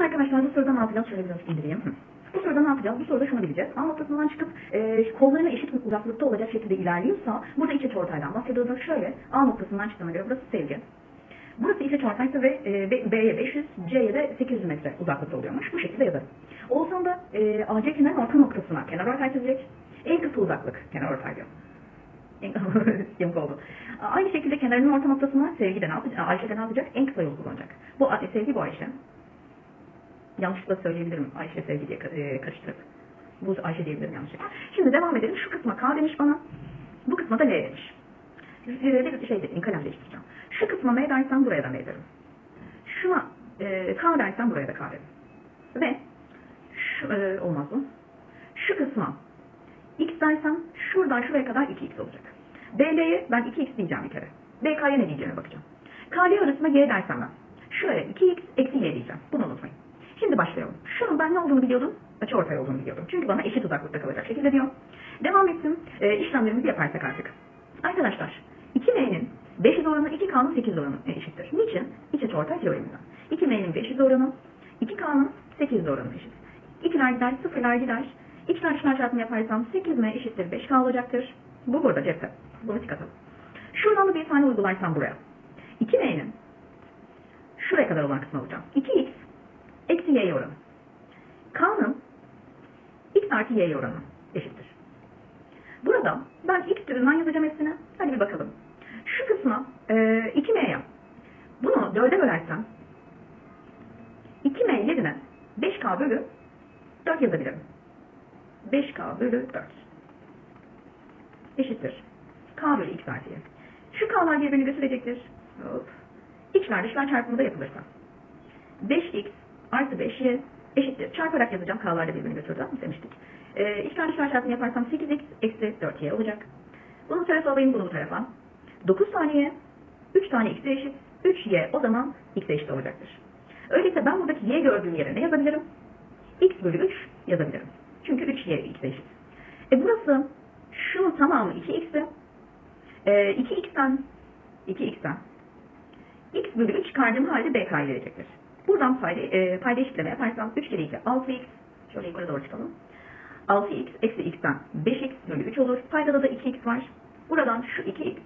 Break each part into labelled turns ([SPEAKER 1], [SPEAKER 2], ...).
[SPEAKER 1] Bakın arkadaşlar bu soruda ne yapacağız? Şöyle biraz indireyim. Bu soruda ne yapacağız? Bu soruda şunu bileceğiz. A noktasından çıkıp e, kollarına eşit bir uzaklıkta olacak şekilde ilerliyorsa burada iç ortaydan bahsediyordur. Şöyle A noktasından çıktığına göre burası sevgi. Burası iç ortaysa ve e, B'ye 500, C'ye de 800 metre uzaklıkta oluyormuş. Bu şekilde yazarım. Oğuzhan da e, AC kenarın orta noktasına kenar ortay çizecek. En kısa uzaklık kenar ortay diyor. Yamuk oldu. Aynı şekilde kenarının orta noktasına Sevgi de ne yapacak? Ayşe de ne yapacak? En kısa yolu kullanacak. Bu Sevgi bu Ayşe. Yanlışlıkla söyleyebilirim Ayşe Sevgi e, karıştırıp. Bu Ayşe diyebilirim yanlışlıkla. Şimdi devam edelim. Şu kısma K demiş bana. Bu kısma da L demiş. Bir şey dedim, kalem değiştireceğim. Şu kısma M dersen buraya da M derim. Şuna e, K dersen buraya da K derim. Ve şu, e, olmaz bu. Şu kısma X dersem şuradan şuraya kadar 2X olacak. BL'ye ben 2X diyeceğim bir kere. BK'ya ne diyeceğime bakacağım. KL arasında Y dersem ben. Şuraya 2X eksi Y diyeceğim. Bunu unutmayın. Şimdi başlayalım. Şunun ben ne olduğunu biliyordum? Açı ortay olduğunu biliyordum. Çünkü bana eşit uzaklıkta kalacak şekilde diyor. Devam ettim. E, işlemlerimizi yaparsak artık. Arkadaşlar 2M'nin 500 oranı 2K'nın 800 oranı eşittir. Niçin? İç açı ortay teoreminden. 2M'nin 500 oranı 2K'nın 800 oranı eşit. 2'ler gider, 0'lar gider. İçler dışlar çarpımı yaparsam 8M eşittir 5K olacaktır. Bu burada cepte. Bunu tik atalım. Şuradan da bir tane uygularsam buraya. 2M'nin şuraya kadar olan kısmı alacağım. 2X eksi Y oranı. Artı Y oranı eşittir. Burada ben X türünden yazacağım hepsini. Hadi bir bakalım. Şu kısma e, 2M'ye bunu 4'e bölersem 2M yerine 5K bölü 4 yazabilirim. 5K bölü 4 eşittir. K bölü X artı Y. Şu K'lar birbirini götürecektir. Hop. İçler dışlar çarpımı da yapılırsa. 5X artı 5Y eşittir. Çarparak yazacağım. K'lar da birbirini götürdü demiştik. Ee, içler dışlar çarpımı yaparsam 8X eksi 4Y olacak. Bunu bu tarafa alayım, bunu bu tarafa. 9 tane Y, 3 tane X'e eşit. 3Y o zaman X'e eşit olacaktır. Öyleyse ben buradaki Y gördüğüm yere ne yazabilirim? X bölü 3 yazabilirim. Çünkü 3Y X'e eşit. E burası şunun tamamı 2X'ti. E, 2X'ten 2X'ten X bölü 3 çıkardığım halde BK'yı verecektir. Buradan payda, e, payda eşitleme yaparsam 3 kere 2 6X. Şöyle yukarı doğru çıkalım. 6X eksi X'ten 5X bölü 3 olur. Paydada da 2X var. Buradan şu 2X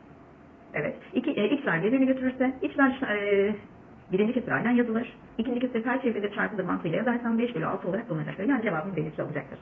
[SPEAKER 1] Evet. İki, e, x'ler birbirini götürürse x'ler e, birinci kesir aynen yazılır. İkinci kesir her çevrede çarpılır mantığıyla yazarsam 5 bölü 6 olarak bulunacak. Yani cevabım belirli olacaktır.